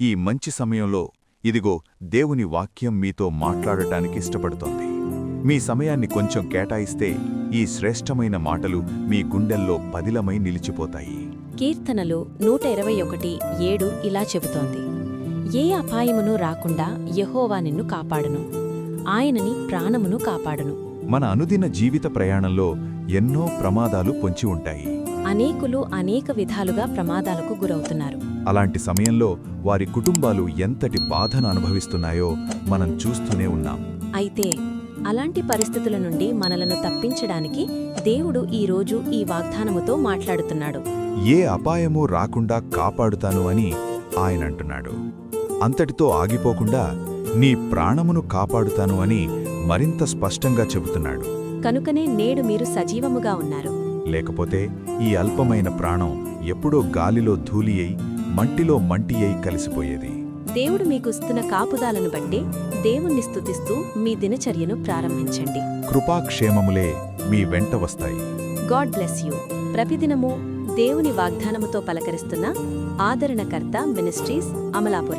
ఈ మంచి సమయంలో ఇదిగో దేవుని వాక్యం మీతో మాట్లాడటానికి ఇష్టపడుతోంది. మీ సమయాన్ని కొంచెం కేటాయిస్తే ఈ శ్రేష్టమైన మాటలు మీ గుండెల్లో పదిలమై నిలిచిపోతాయి. కీర్తనలు నూట ఇరవై ఒకటి ఏడు ఇలా చెబుతోంది. ఏ అపాయమును రాకుండా యెహోవా నిన్ను కాపాడును. ఆయనని ప్రాణమును కాపాడును. మన అనుదిన జీవిత ప్రయాణంలో ఎన్నో ప్రమాదాలు పొంచి ఉంటాయి. అనేకులు అనేక విధాలుగా ప్రమాదాలకు గురవుతున్నారు. అలాంటి సమయంలో వారి కుటుంబాలు ఎంతటి బాధను అనుభవిస్తున్నాయో మనం చూస్తూనే ఉన్నాం. అయితే అలాంటి పరిస్థితుల నుండి మనలను తప్పించడానికి దేవుడు ఈరోజు ఈ వాగ్దానముతో మాట్లాడుతున్నాడు. ఏ అపాయమూ రాకుండా కాపాడుతాను అని ఆయన అంటున్నాడు. అంతటితో ఆగిపోకుండా నీ ప్రాణమును కాపాడుతాను అని మరింత స్పష్టంగా చెబుతున్నాడు. కనుకనే నేడు మీరు సజీవముగా ఉన్నారు. లేకపోతే ఈ అల్పమైన ప్రాణం ఎప్పుడో గాలిలో ధూళి అయి మంటిలో మంటి అయి కలిసిపోయేది. దేవుడు మీకుస్తున్న కాపుదాలను బట్టి దేవుణ్ణి స్తుతిస్తూ మీ దినచర్యను ప్రారంభించండి. కృపాక్షేమములే మీ వెంట వస్తాయి. God bless you. ప్రతిదినము దేవుని వాగ్దానముతో పలకరిస్తున్న ఆదరణకర్త మినిస్ట్రీస్ అమలాపురం.